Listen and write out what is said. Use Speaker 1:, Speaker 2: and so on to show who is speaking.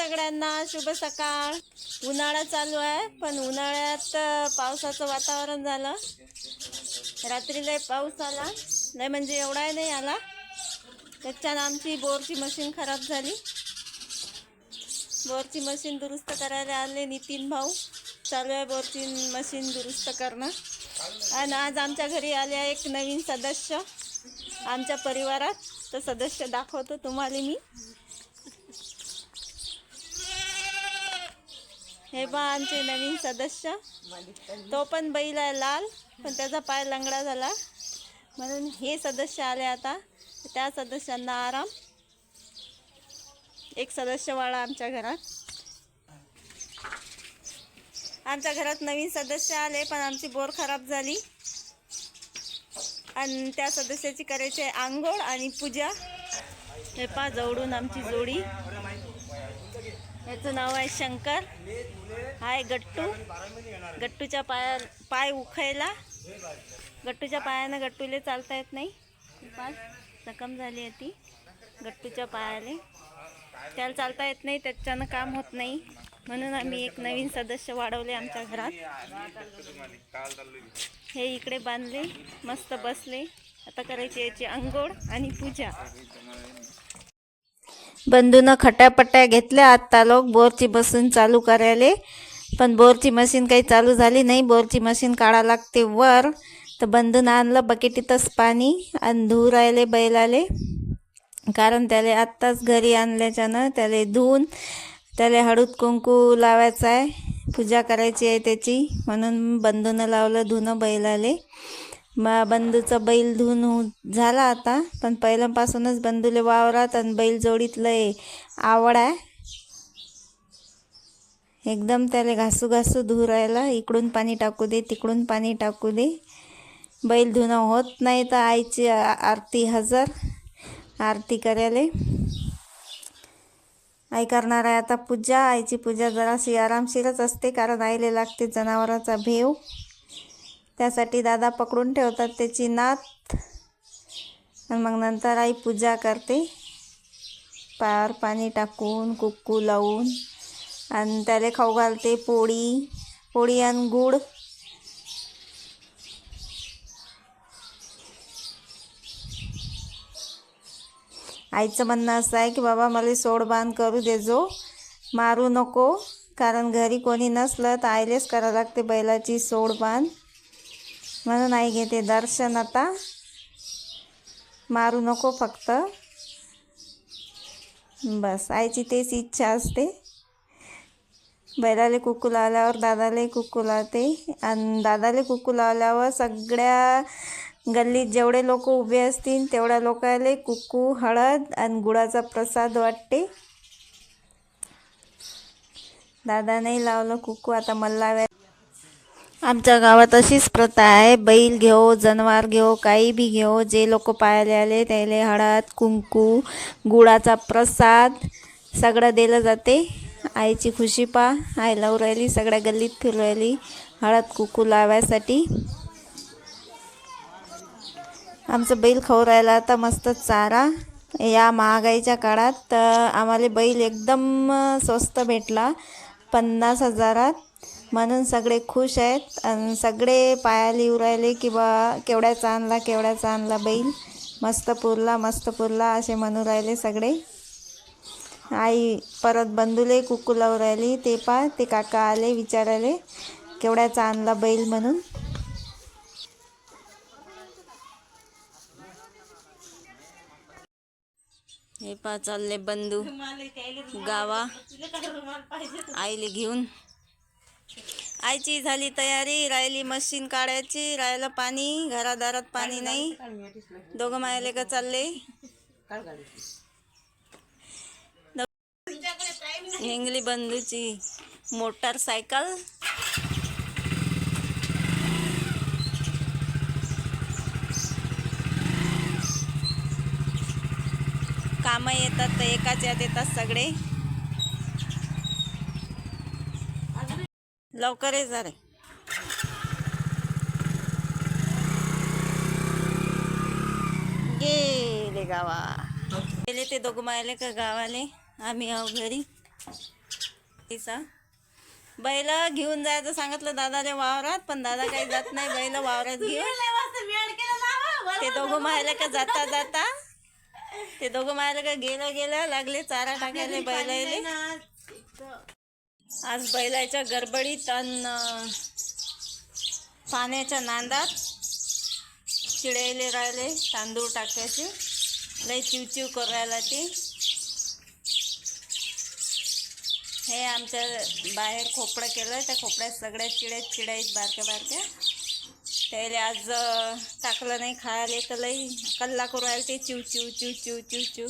Speaker 1: सगळ्यांना शुभ सकाळ. उन्हाळा चालू आहे पण उन्हाळ्यात पावसाचं वातावरण झालं. रात्री लय पाऊस आला. नाही म्हणजे एवढाही नाही आला. त्याच्यानं आमची बोरची मशीन खराब झाली. बोरची मशीन दुरुस्त करायला आले नितीन भाऊ. चालू आहे बोरची मशीन दुरुस्त करणं. आणि आज आमच्या घरी आले आहे एक नवीन सदस्य. आमच्या परिवारात. तर सदस्य दाखवतो तुम्हाला मी. हे बा आमचे नवीन सदस्य. तो पण बैल आहे लाल पण त्याचा पाय लंगडा झाला. म्हणून हे सदस्य आले आता. त्या सदस्यांना आराम. एक सदस्य वाळा आमच्या घरात. आमच्या घरात नवीन सदस्य आले पण आमची बोर खराब झाली. आणि त्या सदस्याची करायची आहे आंघोळ आणि पूजा. हे पा जवळून आमची जोडी. याचं नाव आहे शंकर. हाय गट्टू. गट्टूच्या पाया पाय उखायला गट्टूच्या पायानं गट्टूले चालता येत नाही. पाय. जखम झाली आहे ती. गट्टूच्या पायाले. त्याला चालता येत नाही त्याच्यानं काम होत नाही. म्हणून आम्ही एक नवीन सदस्य वाढवले आमच्या घरात. हे इकडे बांधले मस्त बसले. आता करायची याची अंघोळ आणि पूजा. बंधूनं खट्यापट्ट्या घेतल्या. आत्ता लोक बोरची बसून चालू करायले. पण बोरची मशीन काही चालू झाली नाही. बोरची मशीन काढा लागते वर. तर बंधून आणलं बकेटीतच पाणी आणि धूर आले बैलाले. कारण त्याला आत्ताच घरी आणल्याच्यानं त्याला धुवून त्याला हळूद कुंकू लावायचं आहे. पूजा करायची आहे त्याची. म्हणून बंधूनं लावलं धुणं बैलाले. मा बंधूचं बैल धुवून झाला आता. पण पहिल्यापासूनच बंधूले वावरात आणि बैल जोडीतलं आवड आहे. एकदम त्याला घासू घासू धुरायला इकडून पाणी टाकू दे तिकडून पाणी टाकू दे. बैल धुणं होत नाही तर आईची आरती हजर. आरती करायला. आई करणार आहे आता पूजा. आईची पूजा जराशी आरामशीरच असते कारण आईले लागते जनावराचा भेव. त्यासाठी दादा पकडून ठेवतात त्याची नात. आणि मग नंतर आई पूजा करते. पायावर पाणी टाकून कुक्कू लावून. आणि त्याला खाऊ घालते पोळी. पोळी आणि गुळ. आईचं म्हणणं असं आहे की बाबा मला सोडबांध करू देजो मारू नको. कारण घरी कोणी नसलं तर आईलेच करावं लागते बैलाची सोडबांध म्हणून आई घेते दर्शन आता. मारू नको फक्त. बस आईची तेच इच्छा असते. बैलाले कुकू लावल्यावर दादाले कुकू लावते. आणि दादाले कुकू लावल्यावर सगळ्या गल्लीत जेवढे लोक उभे असतील तेवढ्या लोकाले कुकू हळद आणि गुळाचा प्रसाद वाटते. दादा नाही लावलं कुकू आता मला आमच्या गावात अशीच प्रथा आहे. बैल घेऊ जनावर घेऊ काही बी घेऊ जे लोक पाहायला आले त्याले हळद कुंकू गुळाचा प्रसाद सगळं दिलं जाते. आईची खुशी पा आई लावू राहिली सगळ्या गल्लीत फिरू राहिली हळद कुंकू लावायसाठी. आमचं बैल खाऊ राहिला आता मस्त चारा. या महागाईच्या काळात तर आम्हाला बैल एकदम स्वस्त भेटला. पन्नास हजारात. म्हणून सगळे खुश आहेत. आणि सगळे पायाला येऊ राहिले की बा केवढ्याचा आणला केवढ्याचा आणला बैल. मस्त पुरला मस्त पुरला असे म्हणू राहिले सगळे. आई परत बंधूले कुकू राहिली ते पा ते काका आले विचारायले केवढ्याचा आणला बैल म्हणून. हे पा चालले बंधू गावा. आईले घेऊन. आईची झाली तयारी राहिली मशीन काढायची राहिलं पाणी घरादारात पाणी नाही. दोघं मायले का चालले. हिंगली बंधूची मोटारसायकल. कामं येतात तर एकाच यात येतात सगळे. लवकर ये जरा. गेले गावा. गेले ते दोघं मायले का गावाले? आम्ही आहो घरी. तिचा. बैल घेऊन जायचं सांगितलं दादाच्या वावरात पण दादा काही जात नाही बैल वावरात घेऊन. ते दोघं मायला का जाता जाता? ते दोघं मायला का गेलं गेलं लागले चारा टाकायला बैलायले. आज बैलाच्या गडबडीत अन पाण्याच्या नांदात चिडायले राहिले तांदूळ टाकायचे लई चिवचिव करायला राहिला ते. हे आमच्या बाहेर खोपडं केलं त्या खोपड्यात सगळ्या चिड्या चिड्या बारक्या बारक्या. त्याले आज टाकलं नाही खायला तर लई कल्ला करू राहिले ते चिव चिव चिव चिव चिव चिव.